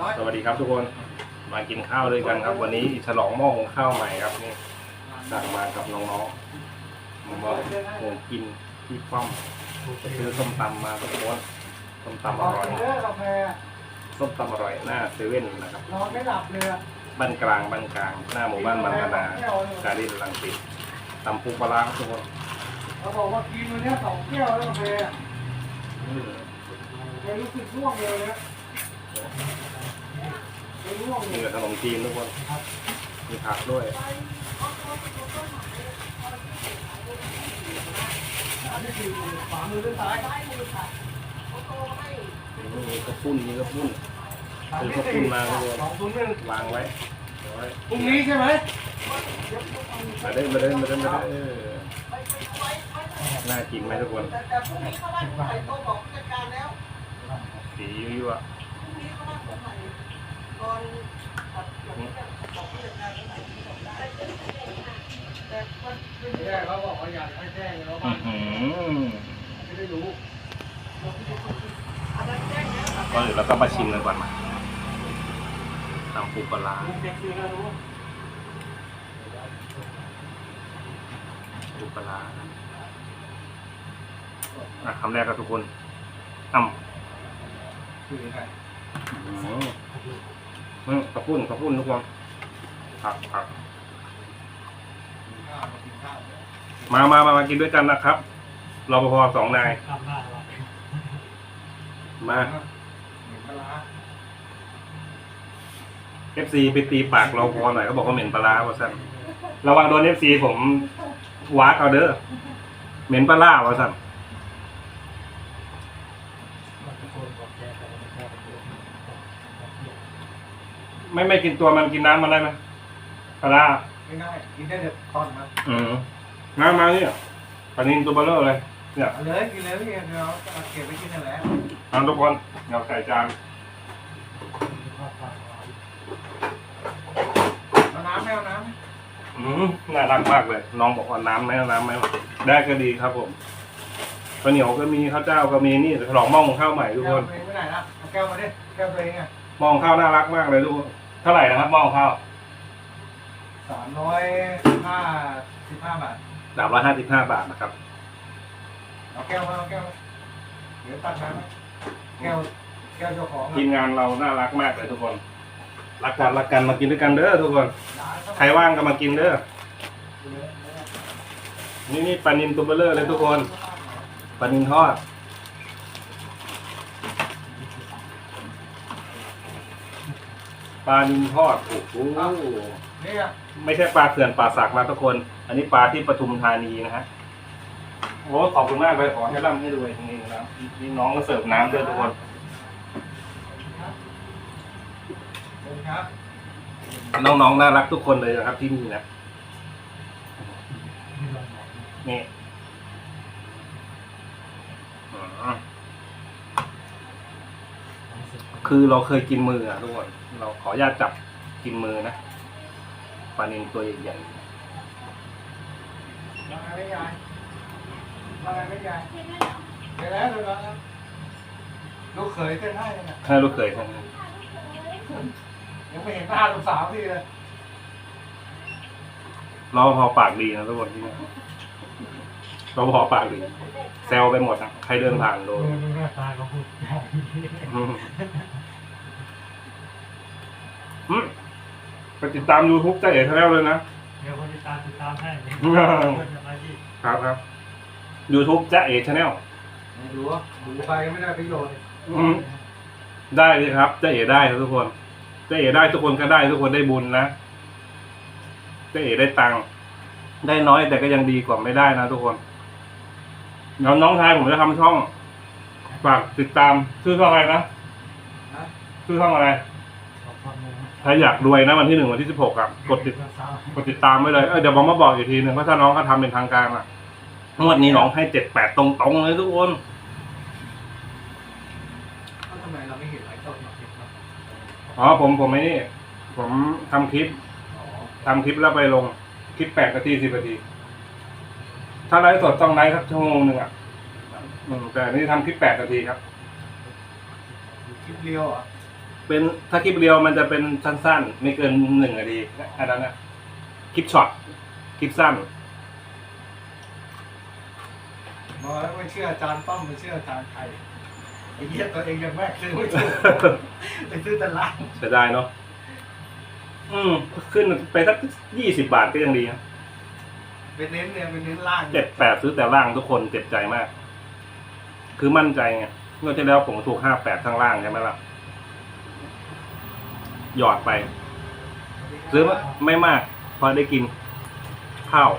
ร้อยสวัสดีครับทุกคนมากินข้าวด้วยกันครับ วันนี้ฉลองหม้อหุงข้าวใหม่ครับนี่สั่งมากับน้องๆผมบอกผมกินที่ป้อมไปซื้อส้มตำมาทุกคนส้มตำอออกร่อยเยอะกาแฟส้มตำอร่อยหน้าเซเว่นนะครับนอนไม่หลับเลยอะบ้านกลางบ้านกลาง หน้าหมู่บ้านบางกะนาการินลังสิตตำปูปลาร้าครับทุกคนเขาบอกว่ากินวันเนี้ยสองแก้วแล้วกาแฟอะอืมไม่รู้สึกร่วงเลยนะไม่ร่วงเลนี่ยกับขนมจีนทุกคนมีผักด้วยอันนี้คือขวามือด้านซ้ายอืมมีกระปุ้นมีกระปุ้นซื้อกระปุ้นมาทุกคนสองศูนย์หนึ่งวางไว้ไว้พรุ่งนี้ใช่ไหมมาเด้อมาเด้อมาเด้อมาเด้อเออน่ากินไหมทุกคนแต่แต่พรุ่งนี้เขาว่าจะใส่โต๊ะบอกผู้จัดการแล้วสียั่วพรุ่งนี้ เขาว่าจะใส่ตอนตัดหลังจากบอกผู้จัดการแล้วใส่ที่บอกได้แต่มันเป็นไม่ได้เขาอยากให้แจ้งเราๆบ้าอื้งอหือไม่ได้รู้อันนั้นแจ้งแล้วเราก็มาชิมกันก่อนมาตำปูปลาร้าปูปลาร้าอะคำแรกครับทุกคนอ้ำ คือไงอื้อหืออืมกระปุ้นกระปุ้นทุกคนผักผักข้าวมากินข้าวมามามามากินด้วยกันนะครับรปภสองนายทำได้หรอมาเหม็นปลาร้าเอฟซีไปตีปากเราพอหน่อยเขาบอกว่าเหม็นปลาร้าว่าสั่นระวังโดนเอฟซีผมวากเอาเด้อเหม็นปลาร้าว่าสั่น ไม่ไม่กินตัวมันกินน้ำมันได้ไหมปลาร้าไม่ง่ายกินได้เด็ดตอนนะอืมน้ำมาเนี่ยปลานินตัวเบลเลอร์เลยเนี่ยเอาเลยกินเลยพี่เดี๋ยวเอาเก็บไว้กินนั่นแหละทานทุกคนเราใส่จานเอาน้ำไม่เอาน้อืมน่ารักมากเลย น้องบอกว่าน้ำไหมเอาน้ำไหมได้ก็ดีครับผมข้าวเหนียวก็มีข้าวเจ้าก็มีนี่ฉลองหม้อหุงข้าวใหม่ำทุกแก้ควนตัวเองไม่ไหนนะเอาแก้วมาดิแก้วตัวเองอะ หม้อหุงข้าวน่ารักมากเลยทุกคน เท่าไหร่นะครับหม้อหุงข้าวสามร้อยห้าสิบห้าบาทสามร้อยห้าสิบห้าบาทนะครับ เอาแก้วมาเอาแก้วมาเดี๋ยวตักน้ำให้แก้วแก้วเจ้าของทีมงานเราน่ารักมากเลยทุกคน รักกันรักกันมากินด้วยกันเด้อทุกคน ใครว่างก็มากินเด้อ นี่นี่ปลานินตัวเบลเลอร์เลยทุกคน ปลานินทอด ปลานินทอดโอ้โหนี่อะไม่ใช่ปลาเขื่อนปลาสักนะทุกคน อันนี้ปลาที่ปทุมธานีนะฮะโอ้ขอบคุณมากเลยขอให้ร่ำให้รวยจริงๆนะนี่น้องก็เสิร์ฟน้ำด้วยทุกคนขอบคุณครับน้องๆน่ารักทุกคนเลยนะครับที่นี่นะนี่อืม คือเราเคยกินมืออะทุกคนเราขออนุญาตจับกินมือนะปลานินตัวใหญ่มาไงไม่ยายมาไงไม่ยายเดี๋ยวแล้วเดี๋ยวแล้วลูกเขยเส้นให้เนี่ยๆให้ลูกเคยทั้งนั้นยังไม่เห็นหน้าลูกสาวพี่เลยเราพอปากดีนะทุกคนที่นี่เราพอปากดีแซวไปหมดอะใครเดินผ่านโดนดูหน้าตาเขาพูด อืมอืมไปติดตาม YouTube ใจเอ๋ทแล้วเลยนะ เดี๋ยวคนติดตามติดตามให้อืมคนจะมาที่ครับครับ YouTube จ้าเอ๋ชาแนลไม่รู้ว่าดูไปไม่ได้ประโยชน์ได้เลยครับจ้าเอ๋ได้ครับทุกคนจ้าเอ๋ได้ทุกคนก็ได้ ทุกคนได้บุญนะจ้าเอ๋ได้ตังค์ได้น้อยแต่ก็ยังดีกว่าไม่ได้นะทุกคนน้องน้องชายผมจะทำช่องฝากติดตามชื่อช่องอะไรนะนะชื่อช่องอะไรขอบคุณนะ ถ้าอยากรวยนะวันที่หนึ่งวันที่สิบหกอะกดติดสาวกดติดตามไว้เลยเออเดี๋ยวผมมาบอกอีกทีหนึ่งเพราะถ้าน้องเขาทำเป็นทางการอะงวดนี้น้องให้เจ็ดแปดตรงๆเลยทุกคน แล้วทำไมเราไม่เห็นไลฟ์สดมาคิดครับอ๋อผมผมไม่นี่ ผมทำคลิปอ๋อทำคลิปแล้วไปลงคลิปแปดนาทีสิบนาที ถ้าไลฟ์สดต้องไลฟ์สักชั่วโมงหนึ่งอะอืมแต่อันนี่ทำคลิปแปดนาทีครับ คลิปเรียวเหรอะ เป็นถ้าคลิปเดียวมันจะเป็นสั้นๆ ไม่เกินหนึ่งนาทีอันนั้นนะคลิปช็อตคลิปสั้นบอกแล้วไม่เชื่ออาจารย์ป้อมไม่เชื่ออาจารย์ไทยไอ้เหี้ยตัวเองยังแม่ซื้อไม่ถูกไปซื้อตลาดเสียดายเนาะอืมขึ้นไปสักยี่สิบาทก็ยังดีครับไปเน้นเนี่ยไปเน้นล่างเจ็ดแปดซื้อแต่ล่างทุกคนเจ็บใจมาก คือมั่นใจไงเมื่อที่แล้วผมถูกห้าแปดข้างล่างใช่ไหมล่ะ หยอดไป ซื้อมาไม่มาก พอได้กินข้าว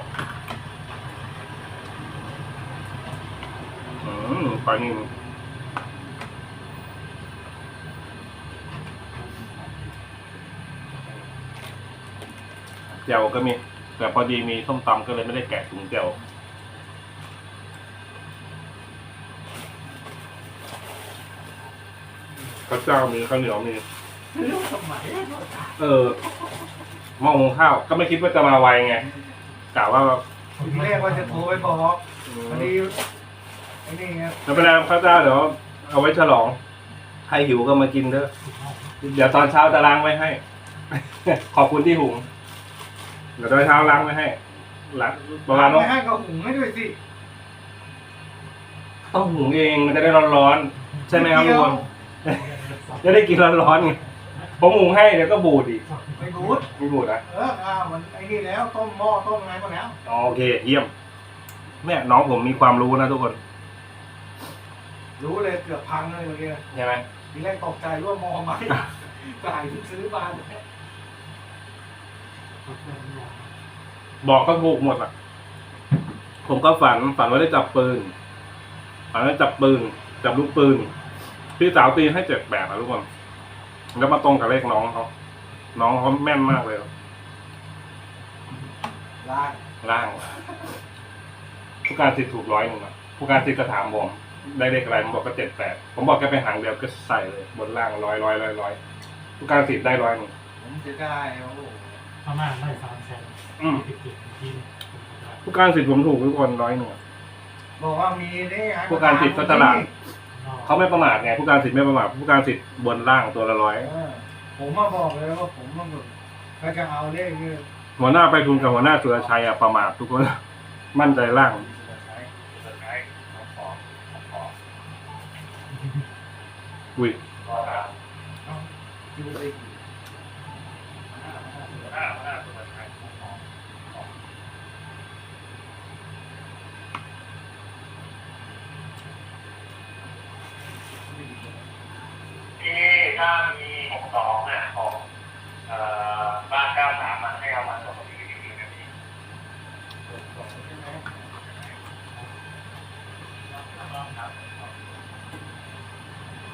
อืมปลานิ่มเจียวก็มี แต่พอดีมีส้มตำก็เลยไม่ได้แกะถุงเจียวข้าวเจ้ามีข้าวเหนียวมี ซื้อสมัยเออหม้อหุงข้าว ก็ไม่คิดว่าจะมาไวไงกะว่าทีแรกว่าจะโทรไปบอกพอดีไอ้นี่ไงไม่เป็นไรข้าวเจ้าเดี๋ยวเอาไว้ฉลองใครหิวก็มากินเด้อเดี๋ยวตอนเช้าจะล้างไว้ให้ ขอบคุณที่หุงเดี๋ยวตอนเช้าล้างไว้ให้ล้างประมาณว่าไม่ให้ก็หุงให้ด้วยสิต้องหุงเองมันจะได้ร้อนๆใช่ไหมครับทุกคนจะได้กินร้อนๆไง ผมหุงให้เดี๋ยวก็บูดอีกไม่บูดไม่บูดอะเอออ่ามันไอ้นี่แล้วต้มหม้อต้มอะไรหมดแล้วอ๋อโอเค เยี่ยมเนี่ยน้องผมมีความรู้นะทุกคน รู้เลยเกือบพังเลยเมื่อกี้ใช่ไหมทีแรกตกใจว่าหมอไหมกายที่ซื้อมาบอกก็ถูกหมดอะ ผมก็ฝันฝันว่าได้จับปืนฝันว่าจับปืนจับลูกปืนพี่สาวตีให้เจ็ดแปดนะทุกคน แล้วมาตรงกับเลขน้องเขาน้องเขาแม่นมากเลยครับล่างล่าง ผู้การสิทธิ์ถูกร้อยหนึ่งอะผู้การสิทธิ์ก็ถามผมได้เลขอะไรผมบอกก็เจ็ดแปดผมบอกแกไปหางเดียวก็ใส่เลย บนล่างร้อยร้อยร้อยร้อยผู้การสิทธิ์ได้ร้อยหนึ่งผมจะได้โอ้โหพม่าได้สามแสนอืมติดติดทีมผู้การสิทธิ์ผมถูกทุกคนร้อยหนึ่งอะบอกว่ามีนี่ไงผู้การติดก็ตลาด เขาไม่ประมาทไงผู้การสิทธิ์ไม่ประมาทผู้การสิทธิ์บนล่างตัวละร้อยเออผมมาบอกเลยว่าผมมาบอกถ้าจะเอาเลขนี่หัวหน้าไปทุนกับหัวหน้าสุรชัยอะประมาททุกคน มั่นใจล่างอุ้ยดูเลยที่ ถ้ามีหกสองเนี่ยของเอ่อบ้านเก้าสามมันให้เอามาส่งที่ที่ที่นี่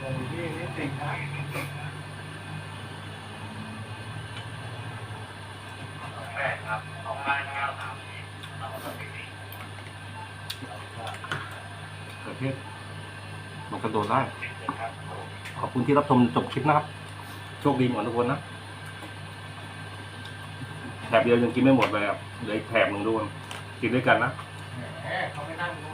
ลงที่นี่ติดนะแม่ครับของบ้านเก้าสามที่เอามาส่งที่นี่ประเทศมันกระโดดได้ ขอบคุณที่รับชมจบคลิปนะครับ โชคดีหมดทุกคนนะแถบเดียวยังกินไม่หมดเลยครับเหลืออีกแถบหนึ่งทุกคนกินด้วยกันนะเขาไปนั่งดู